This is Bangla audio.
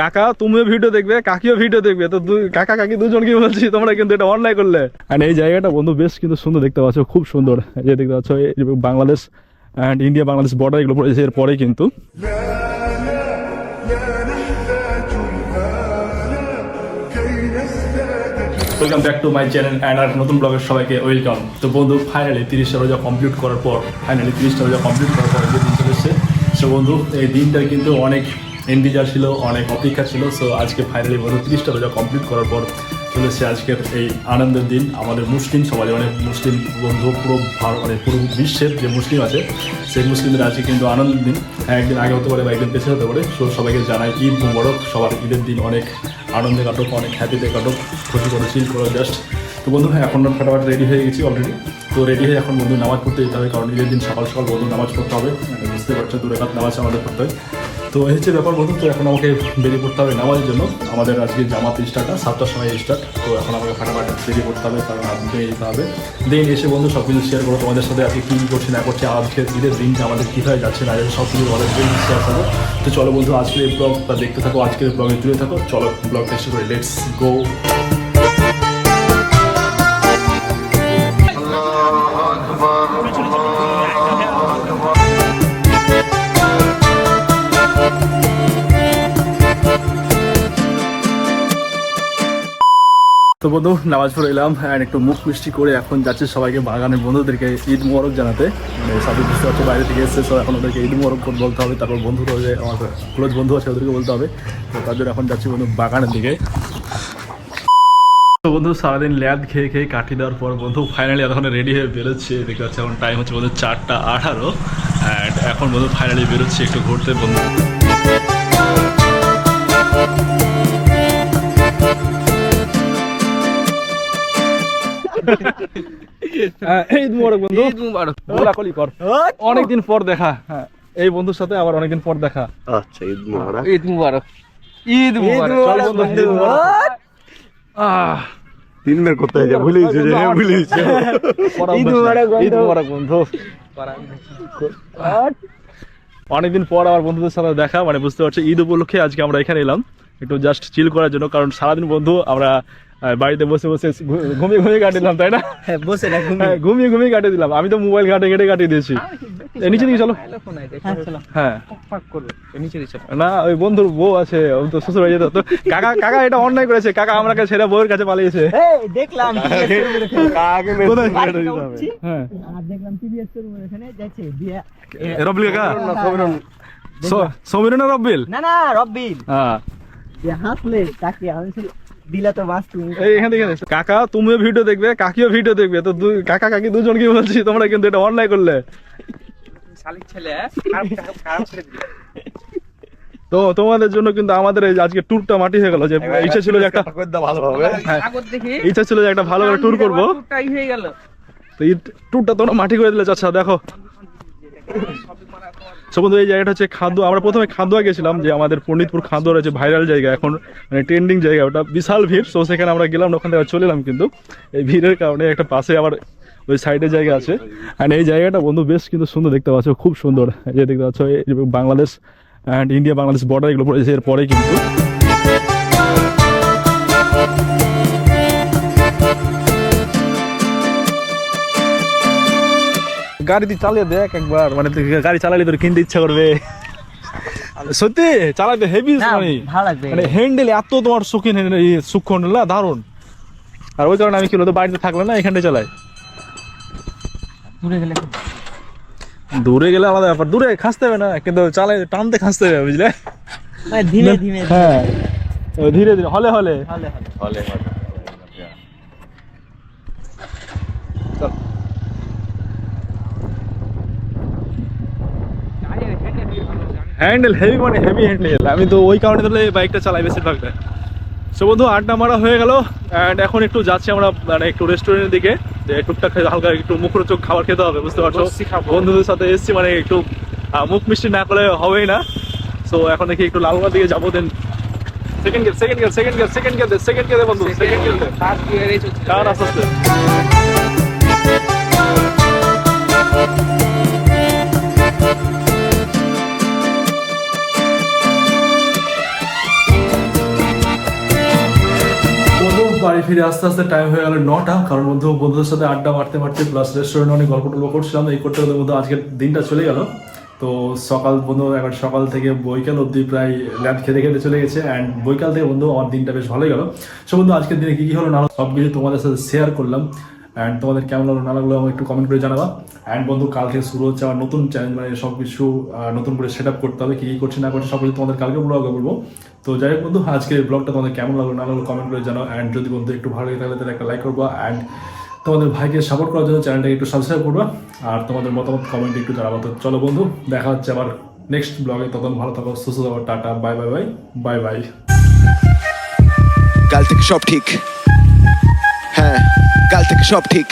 কাকা, তুমিও ভিডিও দেখবে, কাকিও ভিডিও দেখবে। তো কাকা, কাকি দুজনকে বলছি, তোমরা কিন্তু এটা অনলাইন করলে। আর এই জায়গাটা, বন্ধু, বেশ কিন্তু সুন্দর দেখতে পাচ্ছ, খুব সুন্দর। যে দেখতে পাচ্ছ Bangladesh and India Bangladesh border এগুলো পড়েছে এরপরেই কিন্তু। Welcome back to my channel and আর নতুন ব্লগের সবাইকে ওয়েলকাম তো বন্ধু ফাইনালি তিরিশটা রোজা কমপ্লিট করার পর ফাইনালি তিরিশটা রোজা কমপ্লিট করার পর যে দিন চলে এসছে। সো বন্ধু, এই দিনটা কিন্তু অনেক ইন্ডিজার ছিল, অনেক অপেক্ষা ছিল সো আজকে ফাইনালি বন্ধু তিরিশটা রোজা কমপ্লিট করার পর চলে এসছে আজকের এই আনন্দের দিন। আমাদের মুসলিম সমাজে অনেক মুসলিম বন্ধু, পুরো মানে পুরো বিশ্বের যে মুসলিম আছে, সেই মুসলিমদের আজকে কিন্তু আনন্দের দিন। হ্যাঁ একদিন আগে হতে পারে বা একদিন পেছনে হতে পারে সো সবাইকে জানাই ঈদ মুবারক। সবার ঈদের দিন অনেক আনন্দে কাটুক, অনেক হ্যাপিতে কাটুক ক্ষতি করে চিল করো জাস্ট তো বন্ধু হ্যাঁ এখন ফটাফট রেডি হয়ে গেছি অলরেডি তো রেডি হয়ে এখন বন্ধু নামাজ পড়তে যেতে হবে, কারণ ঈদের দিন সকাল সকাল বন্ধু নামাজ পড়তে হবে। মানে বুঝতে পারছ, দূরে কাত নামাজ আমাদের পড়তে হয়। তো এই হচ্ছে ব্যাপার বন্ধু তো এখন আমাকে বেরিয়ে পড়তে হবে নামাজের জন্য। আমাদের আজকে জামাত স্টার্টটা সাতটার সময় স্টার্ট তো এখন আমাকে ফাটাফাট বেরিয়ে পড়তে হবে, কারণ আপনি যেতে হবে। দেন এসে বন্ধু সব কিছু শেয়ার করব। তোমাদের সাথে আজকে কী করছি, না করছি, আজকে ঈদের দিনটা আমাদের কীভাবে যাচ্ছে, না সব কিছু আমাদের শেয়ার করব। তো চলো বন্ধু, আজকের ব্লগটা দেখতে থাকো, আজকের ব্লগে জুড়ে থাকো। চলো ব্লগটা শুরু করি। লেটস গো তো বন্ধু, নামাজ পড়ে এলাম অ্যান্ড একটু মুখ মিষ্টি করে এখন যাচ্ছে সবাইকে বাগানের বন্ধুদেরকে ঈদ মোবারক জানাতে। সবাই বুঝতে পারছে বাইরে থেকে এসছে সব এখন ওদেরকে ঈদ মোবারক বলতে হবে। তারপর বন্ধু রয়েছে, আমার ক্লোজ বন্ধু আছে, ওদেরকে বলতে হবে। তো তার জন্য এখন যাচ্ছি বন্ধু বাগানের দিকে। তো বন্ধু, সারাদিন ল্যাদ খেয়ে খেয়ে কাটিয়ে দেওয়ার পর বন্ধু ফাইনালি এতক্ষণ রেডি হয়ে বেরোচ্ছে। দেখতে পাচ্ছি এখন টাইম হচ্ছে বন্ধু চারটা আঠারো। অ্যান্ড এখন বন্ধু ফাইনালি বেরোচ্ছে একটু ঘুরতে বন্ধু। ঈদ মোবারক বন্ধু। ঈদ মুবারক। কোলাকুলি কর। অনেকদিন পর দেখা। হ্যাঁ এই বন্ধুর সাথে আবার অনেকদিন পর দেখা। আচ্ছা ঈদ মোবারক। ঈদ মুবারক। ঈদ মুবারক। চল বন্ধু, মোবারক। আহ, করতে যায় ভুলে গেছে যে হ্যাঁ ভুলে গেছে ঈদ মোবারক। ঈদ মোবারক বন্ধু। অনেকদিন পর আমার বন্ধুদের সাথে দেখা মানে বুঝতে পারছি ঈদ উপলক্ষে আজকে আমরা এখানে এলাম। একটু জাস্ট চিল করার জন্য কারণ সারাদিন বন্ধু আমরা আহ, বাড়িতে বসে বসে ঘুমিয়ে ঘুমিয়ে কাটিয়ে তাই না? হ্যাঁ বসে না হ্যাঁ, ঘুমিয়ে ঘুমিয়ে কাটিয়ে দিলাম। আমি তো মোবাইল ঘাটে ঘেটে কাটিয়ে দিয়েছি। নিচে দিকে চলো। হ্যাঁ। না ওই বন্ধুর বউ আছে ও তো শ্বশুর হয়ে যেত। তো কাকা কাকা এটা অন্যায় করেছে। কাকা আমাকে ছেড়ে বউয়ের কাছে পালিয়েছে। দেখলাম? হ্যাঁ। দেখলাম টিভিএস এখানে যাচ্ছে দিয়ে এ, রব্বিল কাকা। না না রব্বিল? না না রব্বিল। হ্যাঁ। হাসলে তাকে আমি দিলা তো মাছ তুমি। এই এখান কাকা তুমিও ভিডিও দেখবে কাকিও ভিডিও দেখবে। তো দুই কাকা কাকি বলছি? তোমরা কিন্তু এটা অনলাইন করলে। শালিক ছেলে খারাপ খারাপ ছেলে। তো তোমাদের জন্য কিন্তু আমাদের এই আজকে ট্যুরটা মাটি হয়ে গেল যে ইচ্ছা ছিল যে একটা ভালোভাবে হ্যাঁ, ইচ্ছা ছিল যে একটা ভালো করে ট্যুর করব। হয়ে গেল। তো এই ট্যুরটা তোমরা মাটি করে দিলে চাচ্ছা দেখো। সো বন্ধু, এই জায়গাটা হচ্ছে খাদ্য আমরা প্রথমে খান্দুয়া গেছিলাম, যে আমাদের পণ্ডিতপুর খান্দুয়া রয়েছে, ভাইরাল জায়গা। এখন মানে ট্রেন্ডিং জায়গা, ওটা বিশাল ভিড়। তো সেখানে আমরা গেলাম, ওখান থেকে চলে এলাম কিন্তু। এই ভিড়ের কারণে একটা পাশে আবার ওই সাইডে জায়গা আছে। অ্যান্ড এই জায়গাটা বন্ধু, বেশ কিন্তু সুন্দর দেখতে পাচ্ছ, খুব সুন্দর। যে দেখতে পাচ্ছ Bangladesh and India Bangladesh border এগুলো পড়েছে এরপরে কিন্তু। গাড়ি দিয়ে চালিয়ে দেখ একবার। মানে তুই গাড়ি চালালে তোর কিনতে ইচ্ছা করবে। সত্যি? চালাতে হেভি মানে হ্যান্ডেল এত তোমার সুখিন সূক্ষ্ম হ্যান্ডেল না দারুণ। আর ওই কারণে আমি কি বলতো বাড়িতে থাকলে না এখানটায় চালাই দূরে গেলে দূরে গেলে আলাদা ব্যাপার। দূরে খাসতে হবে না কিন্তু চালাই টানতে খাসতে হবে বুঝলে? ধীমে ধীমে হ্যাঁ। ধীরে। ধীরে হলে হলে। হলে হলে। হ্যান্ডেল হেভি মানে হেভি হ্যান্ডেল আমি তো ওই কারণে তাহলে বাইকটা চালাই বেশিরভাগটা সো বন্ধু আড্ডা মারা হয়ে গেল অ্যান্ড এখন একটু যাচ্ছি আমরা মানে একটু রেস্টুরেন্টের দিকে যে টুকটাক হালকা একটু মুখরোচক খাবার খেতে হবে বুঝতে পারছ? বন্ধুদের সাথে এসছি মানে একটু মুখ মিষ্টি না করলে হবেই না। সো এখন দেখি একটু লালবাগ দিকে যাব then second gear second gear second gear second gear second gear বন্ধু সেকেন্ড চলছে। কার আস্তে আস্তে? বাড়ি ফিরে আস্তে আস্তে টাইম হয়ে গেল নটা, কারণ বন্ধু, বন্ধুদের সাথে আড্ডা মারতে মারতে প্লাস রেস্টুরেন্টে অনেক গল্প টল্প করছিলাম, এই করতে করতে বন্ধু আজকের দিনটা চলে গেল। তো সকাল বন্ধু, এখন সকাল থেকে বৈকাল অবধি প্রায় ল্যাব খেতে খেতে চলে গেছে অ্যান্ড বৈকাল থেকে বন্ধু আমার দিনটা বেশ ভালোই গেল। সো বন্ধু, আজকের দিনে কী কী হলো না সব কিছু তোমাদের সাথে শেয়ার করলাম অ্যান্ড তোমাদের কেমন লাগল না লাগল একটু কমেন্ট করে জানাবা। অ্যান্ড বন্ধু কাল থেকে শুরু হচ্ছে আমার নতুন চ্যানেল মানে সব কিছু নতুন করে সেট আপ করতে হবে, কী কী করছি না করছি সব কিছু তোমাদের কালকে ব্লগে বলব। তো যাই হোক বন্ধু, আজকের এই ব্লগটা তোমাদের কেমন লাগল না লাগল কমেন্ট করে জানাও অ্যান্ড যদি বন্ধু একটু ভালো লাগে তাহলে তাহলে একটা লাইক করব অ্যান্ড তোমাদের ভাইকে সাপোর্ট করার জন্য চ্যানেলটাকে একটু সাবস্ক্রাইব করবা, আর তোমাদের মতামত কমেন্ট একটু জানাব। তো চলো বন্ধু, দেখা হচ্ছে আবার নেক্সট ব্লগে তখন ভালো থাকো, সুস্থ থাকো, tata bye bye bye bye bye কাল থেকে সব ঠিক। হ্যাঁ কাল থেকে সব ঠিক।